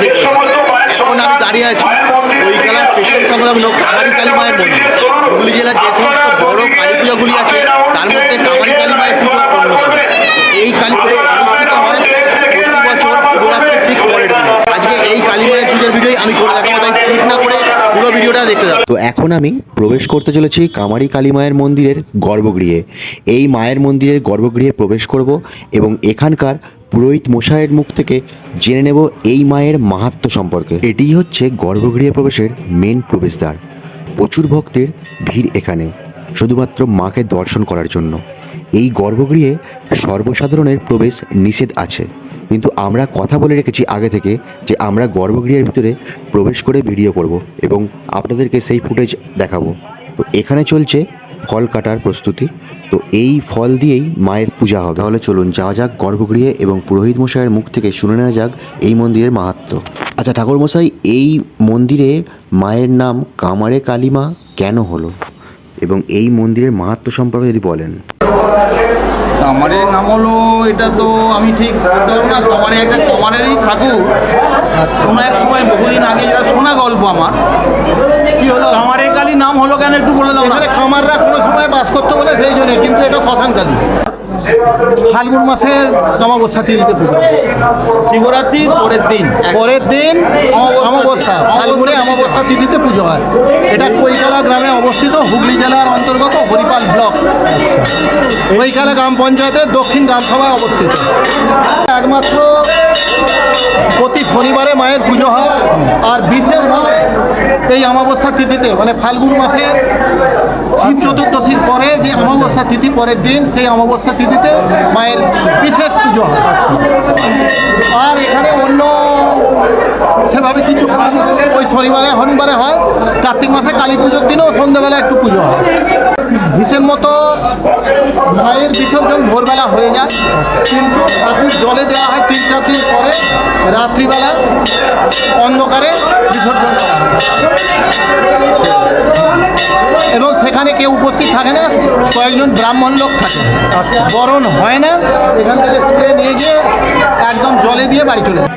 থেকে এখন আমি দাঁড়িয়ে আছি। বইকালা স্টেশন সংলগ্ন কামারি কালী মায়ের মন্দির। হুগলি জেলার যে সমস্ত বড় কালী পুজোগুলি আছে তার মধ্যে কামারি কালী মায়ের পুজো অন্যতম এই কালী পুজো অনুষ্ঠিত হয় প্রতি বছর শিবরাত্রির ঠিক পরের দিন। আজকে এই কালী মায়ের পুজোর ভিডিওই আমি করে দেখাবো তাই না করে পুরো ভিডিওটা দেখতে যাব তো এখন আমি প্রবেশ করতে চলেছি কামারি কালী মায়ের মন্দিরের গর্ভগৃহে। এই মায়ের মন্দিরের গর্ভগৃহে প্রবেশ করব এবং এখানকার পুরোহিত মশাইয়ের মুখ থেকে জেনে নেব এই মায়ের মাহাত্ম্য সম্পর্কে। এটিই হচ্ছে গর্ভগৃহে প্রবেশের মেন প্রবেশদ্বার। প্রচুর ভক্তের ভিড় এখানে, শুধুমাত্র মাকে দর্শন করার জন্য। এই গর্ভগৃহে সর্বসাধারণের প্রবেশ নিষেধ আছে। কিন্তু আমরা কথা বলে রেখেছি আগে থেকে যে আমরা গর্ভগৃহের ভিতরে প্রবেশ করে ভিডিও করব এবং আপনাদেরকে সেই ফুটেজ দেখাবো। তো এখানে চলছে ফল কাটার প্রস্তুতি। তো এই ফল দিয়েই মায়ের পূজা হবে। তাহলে চলুন যাওয়া যাক গর্ভগৃহে এবং পুরোহিত মশাইয়ের মুখ থেকে শুনে নেওয়া যাক এই মন্দিরের মাহাত্ম্য। আচ্ছা ঠাকুর মশাই এই মন্দিরে মায়ের নাম কামারে কালীমা কেন হলো? এবং এই মন্দিরের মাহাত্ম্য সম্পর্কে যদি বলেন। কামারের নাম হলো এটা তো আমি ঠিক বলতে পারব না। কামারে একটা কামারেরই ঠাকুর। কোনো এক সময় বহুদিন আগে যেটা শোনা গল্প আমার। কি হলো? কামারে কালী নাম হলো কেন? একটু বলে দাও বাস করতে বলে সেই জন্য কিন্তু এটা শ্মশানকালী। ফাল্গুন মাসের অমাবস্যা তিথিতে পুজো। শিবরাত্রির পরের দিন। পরের দিন অমাবস্যা ফাল্গুনে অমাবস্যা তিথিতে পুজো হয়। এটা কৈকালা গ্রামে অবস্থিত হুগলি জেলার অন্তর্গত হরিপাল ব্লক। কৈকালা গ্রাম পঞ্চায়েতের দক্ষিণ গ্রামসভায় অবস্থিত। একমাত্র প্রতি শনিবারে মায়ের পুজো হয়। আর বিশেষভাবে এই অমাবস্যা তিথিতে মানে ফাল্গুন মাসের শিব যে অমাবস্যা তিথি পরের দিন সেই অমাবস্যা তিথিতে মায়ের বিশেষ পুজো হয়। আর এখানে অন্য সেভাবে কিছু শনিবারে শনিবারে হয়। কার্তিক মাসে কালী পুজোর দিনও সন্ধ্যেবেলা একটু পুজো হয়। হিসেব মতো মায়ের বিসর্জন ভোরবেলা হয়ে যায়। কিন্তু ঠাকুর জলে দেওয়া হয় তিন চার দিন পরে রাত্রিবেলা অন্ধকারে বিসর্জন করা হয়। এবং সেখানে কেউ উপস্থিত থাকে না কয়েকজন ব্রাহ্মণ লোক থাকে। বরণ হয় না এখান থেকে নিয়ে গিয়ে একদম জলে দিয়ে বাড়ি চলে যায়।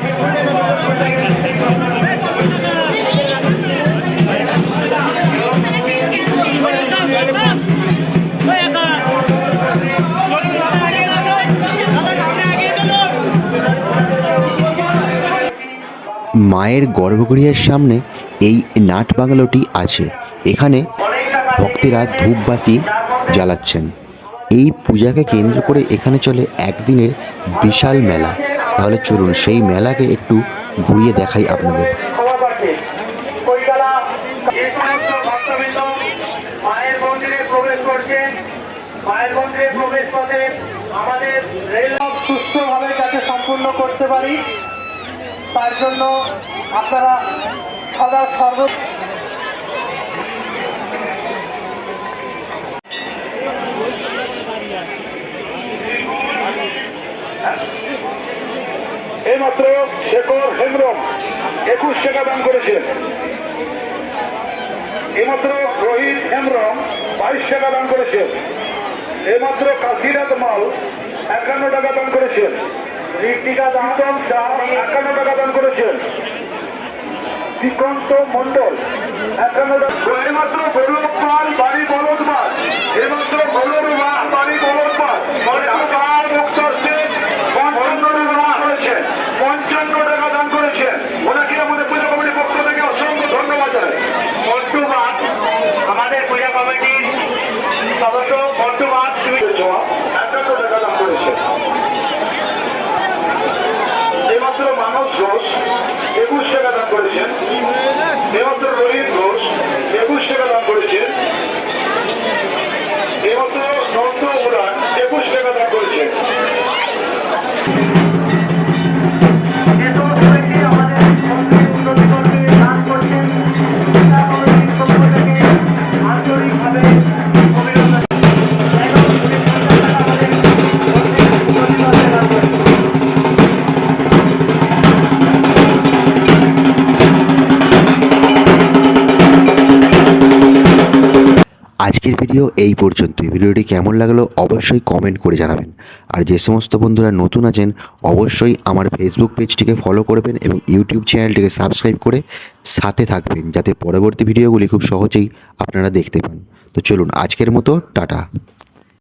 মায়ের গর্ভগৃহের সামনে এই নাট বাংলোটি আছে। এখানে ভক্তেরা ধূপবাতি জ্বালাচ্ছেন। এই পূজাকে কেন্দ্র করে এখানে চলে একদিনের বিশাল মেলা। তাহলে চলুন সেই মেলাকে একটু ঘুরিয়ে দেখাই আপনাদের। আমাদের সুস্থভাবে সম্পূর্ণ করতে পারি। তার জন্য আপনারা সদা সর্ব এইমাত্র শেখর হেমব্রম একুশ টাকা দান করেছেন এইমাত্র রোহিত হেমব্রম বাইশ টাকা দান করেছেন এইমাত্র কাশিরাত মাল একান্ন টাকা দান করেছেন ঋতিকা দাম একান্ন টাকা দান করেছেন। মন্ডল একান্ন টাকা আজকের ভিডিও এই পর্যন্তই। ভিডিওটি কেমন লাগল অবশ্যই কমেন্ট করে জানাবেন। আর যে সমস্ত বন্ধুরা নতুন আছেন, অবশ্যই আমার ফেসবুক পেজটিকে ফলো করবেন এবং ইউটিউব চ্যানেলটিকে সাবস্ক্রাইব করে সাথে থাকবেন, যাতে পরবর্তী ভিডিওগুলি খুব সহজেই আপনারা দেখতে পান। তো চলুন, আজকের মতো, টাটা।